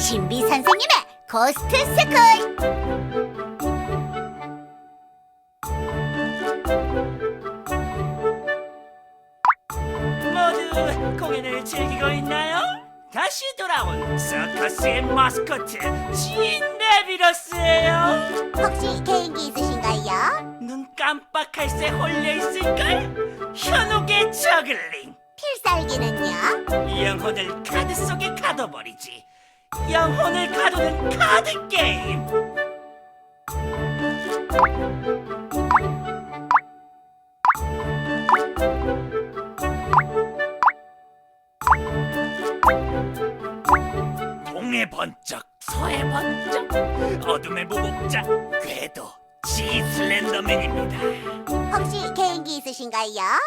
신비 선생님의 고스트 스쿨 모두 공연을 즐기고 있나요? 다시 돌아온 서커스의 마스코트 진 레비러스예요. 혹시 개인기 있으신가요? 눈 깜빡할 새 홀려 있을걸? 현혹의 저글링. 필살기는요? 영혼을 카드 속에 가둬버리지. 영혼을 가두는 카드 게임. 동해 번쩍 서해 번쩍 어둠의 무법자 궤도 지 슬렌더맨입니다. 혹시 개인기 있으신가요?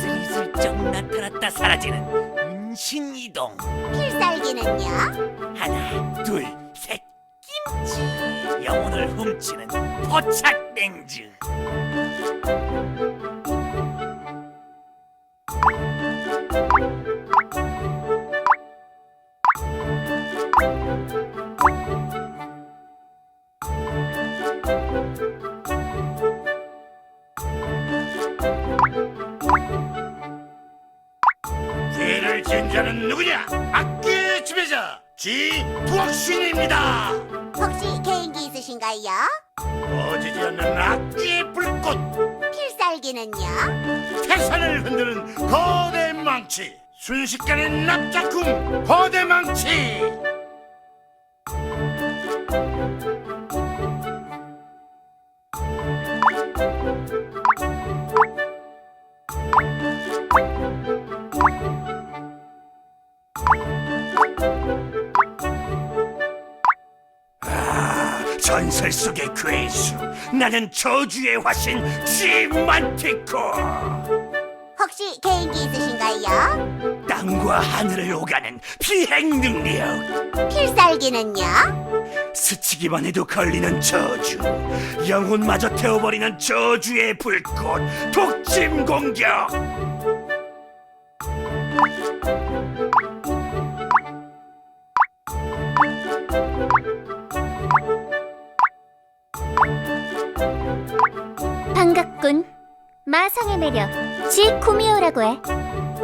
슬슬쩍 나타났다 사라지는 은신 이동. 필살기는요? 하나, 둘, 셋, 김치. 영혼을 훔치는 포착 땡즈. 지배자 지 부학신입니다. 혹시 개인기 있으신가요? 꺼지지 않는 악기의 불꽃, 필살기는요? 태산을 흔드는 거대 망치, 순식간에 납작쿵 거대 망치. 전설 속의 괴수. 나는 저주의 화신 쥐만티코. 혹시 개인기 있으신가요? 땅과 하늘을 오가는 비행 능력. 필살기는요? 스치기만 해도 걸리는 저주. 영혼마저 태워버리는 저주의 불꽃. 독침 공격. 매력, 지쿠미오라고 해.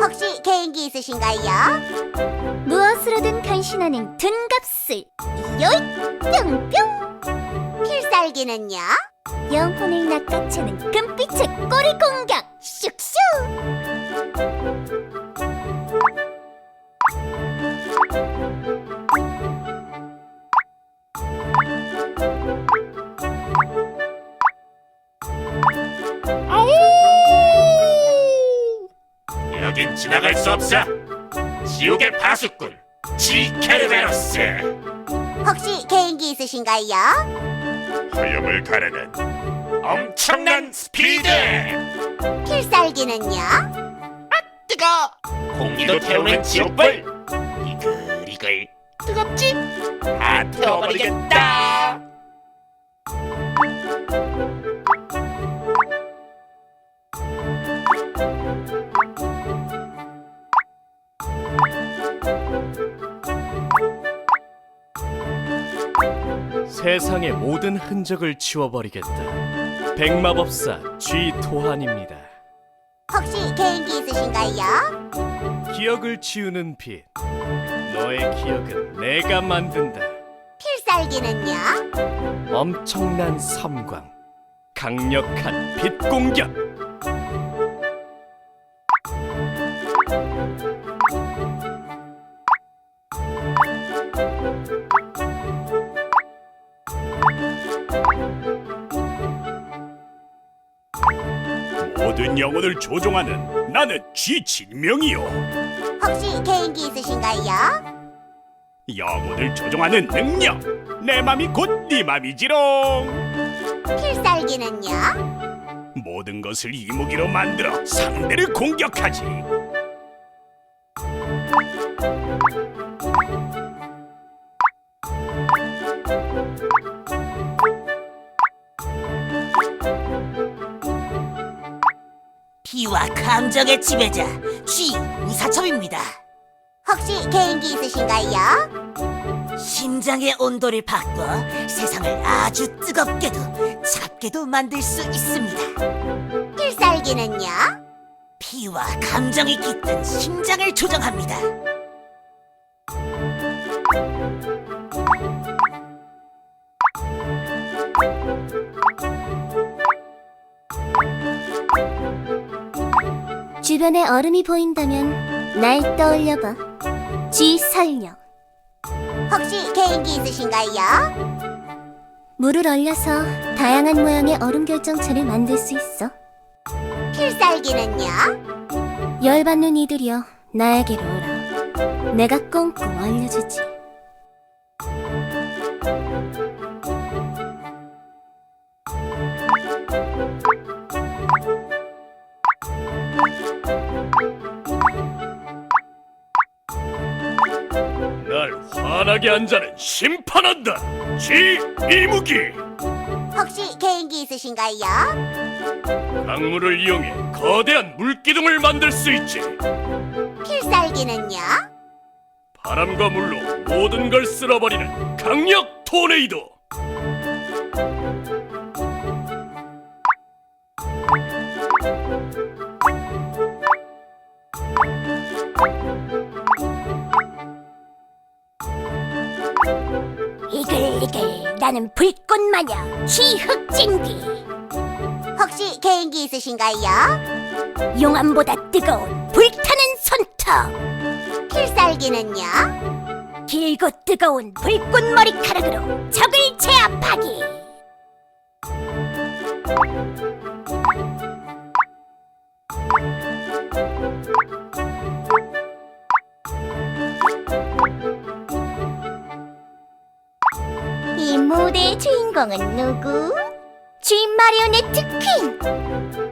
혹시 개인기 있으신가요? 무엇으로든 변신하는 둔갑술. 요이! 뿅뿅! 필살기는요? 영혼을 낚아채는 금빛의 꼬리 공격. 슉슉! 지나갈 수 없어. 지옥의 파수꾼 지 케르베로스. 혹시 개인기 있으신가요? 화염을 가르는 엄청난 스피드. 필살기는요? 뜨거. 공기도 태우는 지옥불. 이글이글 뜨겁지? 다 태워버리겠다. 세상의 모든 흔적을 지워버리겠다. 백마법사 쥐 토한입니다. 혹시 개인기 있으신가요? 기억을 지우는 빛. 너의 기억은 내가 만든다. 필살기는요? 엄청난 섬광. 강력한 빛 공격. 모든 영혼을 조종하는 나는 쥐 진명이요. 혹시 개인기 있으신가요? 영혼을 조종하는 능력. 내 맘이 곧 네 맘이지롱. 필살기는요? 모든 것을 이무기로 만들어 상대를 공격하지. 피와 감정의 지배자 쥐 우사첩입니다. 혹시 개인기 있으신가요? 심장의 온도를 바꿔 세상을 아주 뜨겁게도 차갑게도 만들 수 있습니다. 필살기는요? 피와 감정이 깃든 심장을 조정합니다. 주변에 얼음이 보인다면 날 떠올려봐. 쥐설령. 혹시 개인기 있으신가요? 물을 얼려서 다양한 모양의 얼음 결정체를 만들 수 있어. 필살기는요? 열받는 이들이여 나에게로 오라. 내가 꽁꽁 얼려주지. 한 자는 심판한다. 지 이무기 혹시 개인기 있으신가요? 강물을 이용해 거대한 물기둥을 만들 수 있지. 필살기는요? 바람과 물로 모든 걸 쓸어버리는 강력 토네이도. 나는 불꽃 마냥 지흑진기. 혹시 개인기 있으신가요? 용암보다 뜨거운 불타는 손톱. 필살기는요? 길고 뜨거운 불꽃 머리카락으로 적을 제압하기. 주인공은 누구? 주인 마리오네트 퀸!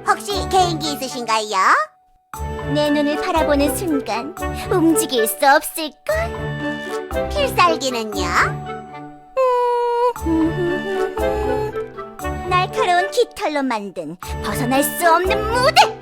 혹시 개인기 있으신가요? 내 눈을 바라보는 순간 움직일 수 없을걸? 필살기는요? 날카로운 깃털로 만든 벗어날 수 없는 무대!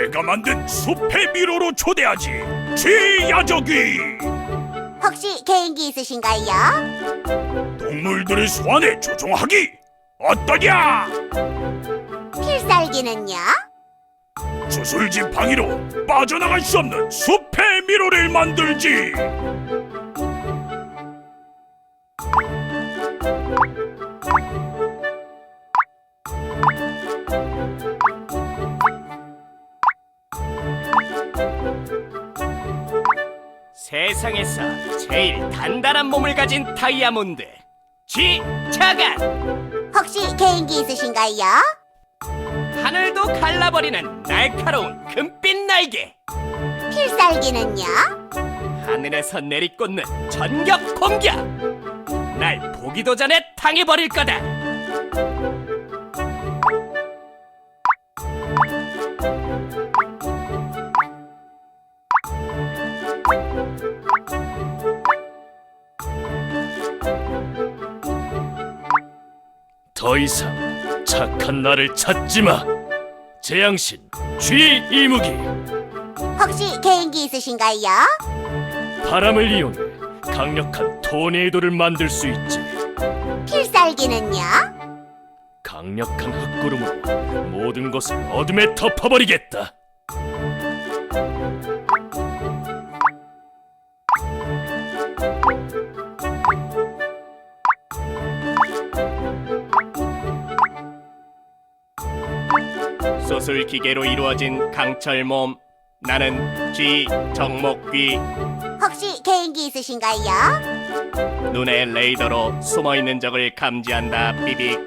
내가 만든 숲의 미로로 초대하지. 쥐야저귀 혹시 개인기 있으신가요? 동물들의 소환에 조종하기 어떠냐? 필살기는요? 주술집 방위로 빠져나갈 수 없는 숲의 미로를 만들지. 세상에서 제일 단단한 몸을 가진 다이아몬드. 지 자간 혹시 개인기 있으신가요? 하늘도 갈라버리는 날카로운 금빛 날개. 필살기는요? 하늘에서 내리꽂는 전격 공격. 날 보기도 전에 당해버릴 거다. 더 이상 착한 나를 찾지 마. 재앙신 쥐 이무기 혹시 개인기 있으신가요? 바람을 이용해 강력한 토네이도를 만들 수 있지. 필살기는요? 강력한 흙구름으로 모든 것을 어둠에 덮어버리겠다. 옥소술 기계로 이루어진 강철 몸. 나는 쥐 정목귀. 혹시 개인기 있으신가요? 눈에 레이더로 숨어 있는 적을 감지한다. 삐빅.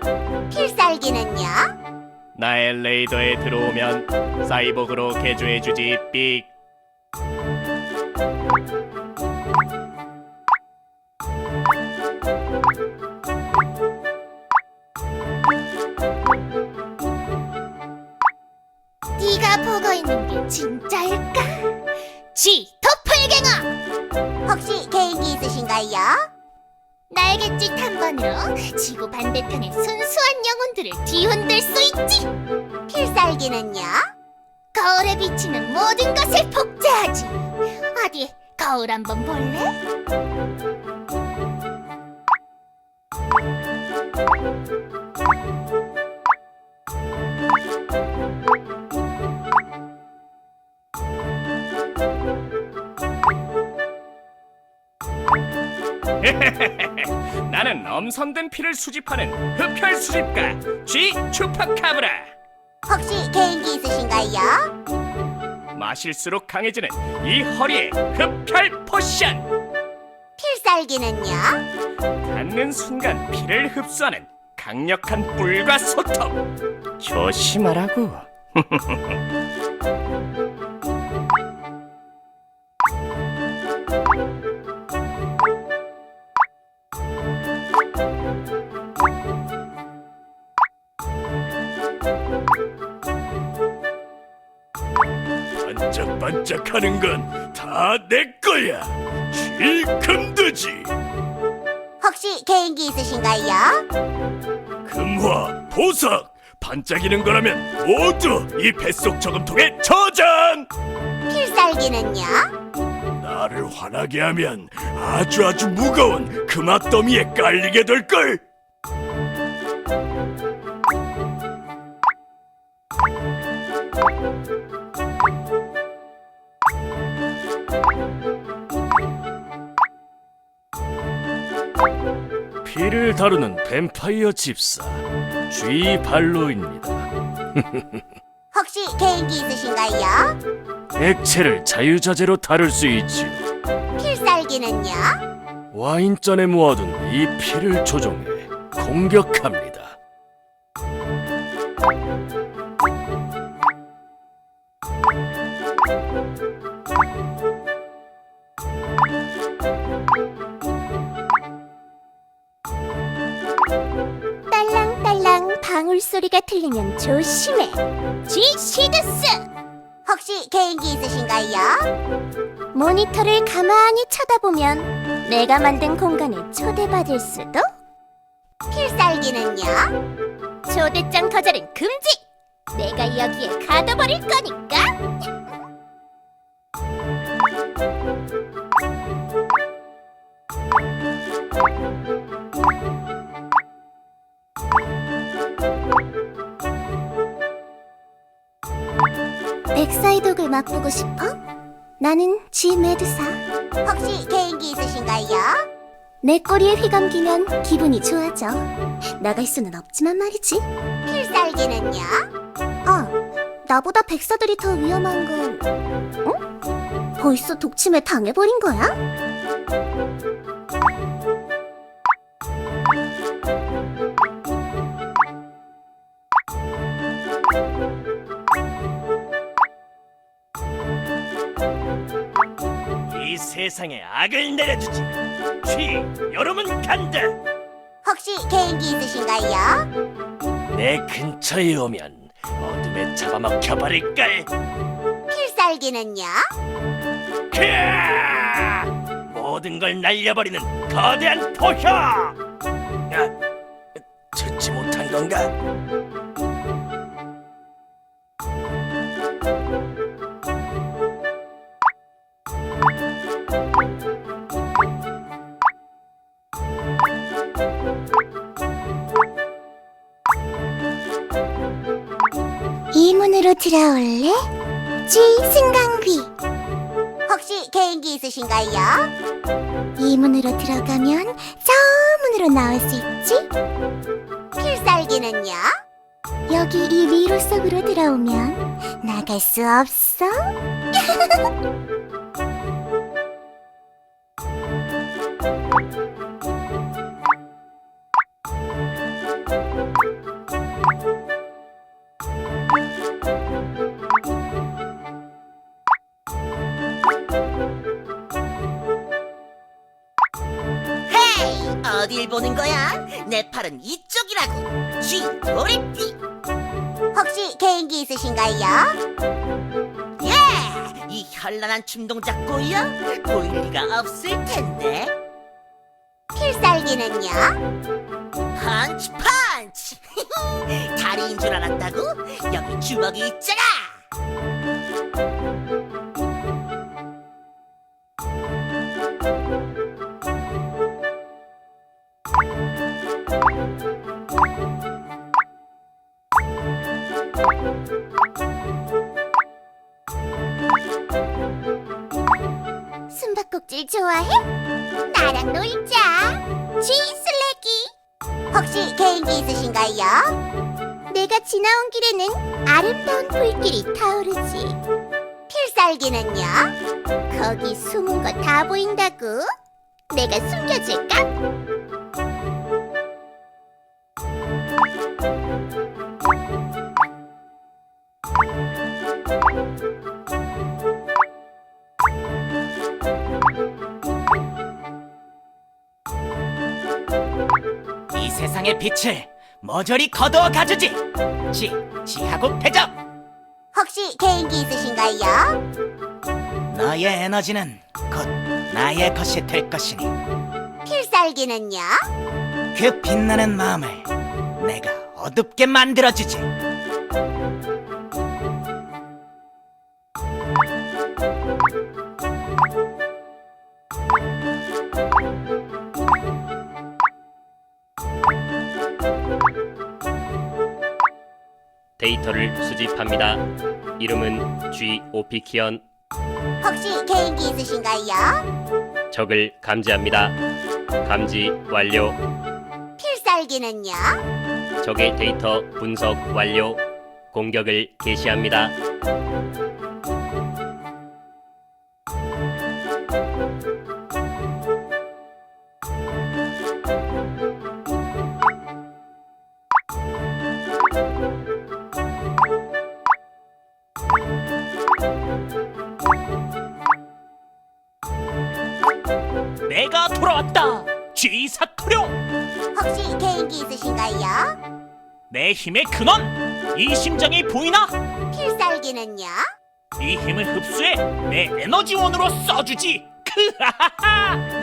필살기는요? 나의 레이더에 들어오면 사이보그로 개조해주지. 삑. 진짜일까? 쥐 도플갱어! 혹시 개인기 있으신가요? 날갯짓 한 번으로 지구 반대편의 순수한 영혼들을 뒤흔들 수 있지! 필살기는요? 거울에 비치는 모든 것을 복제하지! 어디 거울 한번 볼래? 엄선된 피를 수집하는 흡혈 수집가 쥐 추파카브라. 혹시 개인기 있으신가요? 마실수록 강해지는 이 허리의 흡혈 포션. 필살기는요? 닿는 순간 피를 흡수하는 강력한 뿔과 소톱. 조심하라고. 반짝반짝하는 건 다 내 거야. 쥐금드지. 혹시 개인기 있으신가요? 금화, 보석, 반짝이는 거라면 모두 이 뱃속 저금통에 저장. 필살기는요? 나를 화나게 하면 아주 아주 무거운 금화 더미에 깔리게 될 걸. 피를 다루는 뱀파이어 집사 쥐 발로입니다. 혹시 개인기 있으신가요? 액체를 자유자재로 다룰 수 있지요. 필살기는요? 와인잔에 모아둔 이 피를 조종해 공격합니다. 소리가 들리면 조심해! 쥐 시드스! 혹시 개인기 있으신가요? 모니터를 가만히 쳐다보면 내가 만든 공간에 초대받을 수도? 필살기는요? 초대장 거절은 금지! 내가 여기에 가둬버릴 거니까! 맛보고 싶어? 나는 쥐 메두사. 혹시 개인기 있으신가요? 내 꼬리에 휘감기면 기분이 좋아져. 나갈 수는 없지만 말이지. 필살기는요? 어, 나보다 백사들이 더 위험한 건, 어? 벌써 독침에 당해버린 거야? 이 세상에 악을 내려주지. 쥐, 여름은 간다. 혹시 개인기 있으신가요? 내 근처에 오면 어둠에 잡아먹혀 버릴걸. 필살기는요? 크아! 모든 걸 날려버리는 거대한 포효. 아, 듣지 못한 건가? 들어올래? 쥐 승강귀. 혹시 개인기 있으신가요? 이 문으로 들어가면 저 문으로 나올 수 있지? 필살기는요? 여기 이 미로 속으로 들어오면 나갈 수 없어? 어딜 보는 거야? 내 팔은 이쪽이라고. 쥐, 도리띠. 혹시 개인기 있으신가요? 예! 이 현란한 춤 동작 보여? 보일 리가 없을 텐데. 필살기는요? 펀치 펀치! 다리인 줄 알았다고? 여기 주먹이 있잖아! 숨바꼭질 좋아해? 나랑 놀자. 쥐 슬래기. 혹시 개인기 있으신가요? 내가 지나온 길에는 아름다운 불길이 타오르지. 필살기는요? 거기 숨은 거 다 보인다고? 내가 숨겨줄까? 세상의 빛을 모조리 거두어 가주지. 지, 지하고 대접. 혹시 개인기 있으신가요? 너의 에너지는 곧 나의 것이 될 것이니 필살기는요? 그 빛나는 마음을 내가 어둡게 만들어주지. 데이터를 수집합니다. 이름은 G 오피키언. 혹시 개인기 있으신가요? 적을 감지합니다. 감지 완료. 필살기는요? 적의 데이터 분석 완료. 공격을 개시합니다. 내가 돌아왔다. G 사토룡. 혹시 개인기 있으신가요? 내 힘의 근원. 이 심장이 보이나? 필살기는요? 이 힘을 흡수해 내 에너지원으로 써주지. 크하하하.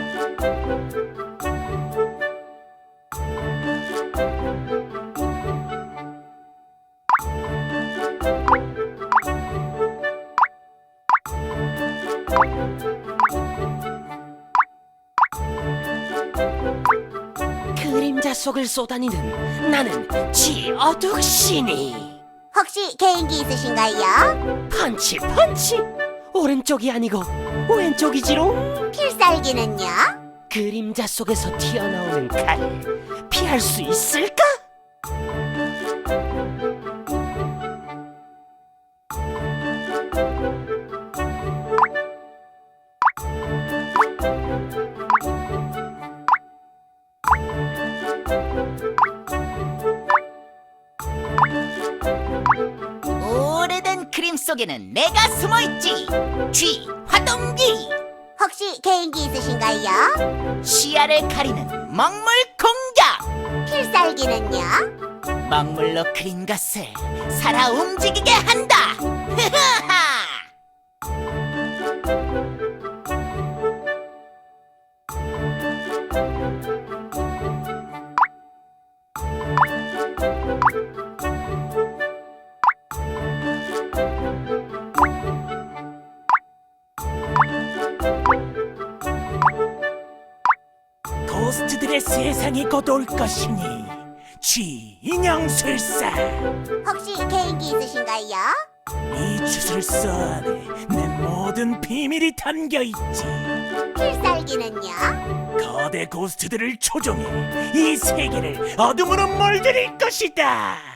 속을 쏘다니는 나는 지 어둑신이. 혹시 개인기 있으신가요? 펀치 펀치 오른쪽이 아니고 왼쪽이지롱 필살기는요? 그림자 속에서 튀어나오는 칼을 피할 수 있을까? 속에는 내가 숨어 있지! 쥐, 화동기! 혹시 개인기 있으신가요? 시야를 가리는 먹물 공격! 필살기는요? 먹물로 그린 것을 살아 움직이게 한다! 흐흐하! 올 것이니 쥐 인형술사 혹시 개인기 있으신가요? 이 주술사 안에 내 모든 비밀이 담겨 있지 필살기는요? 거대 고스트들을 초종해 이 세계를 어둠으로 몰들일 것이다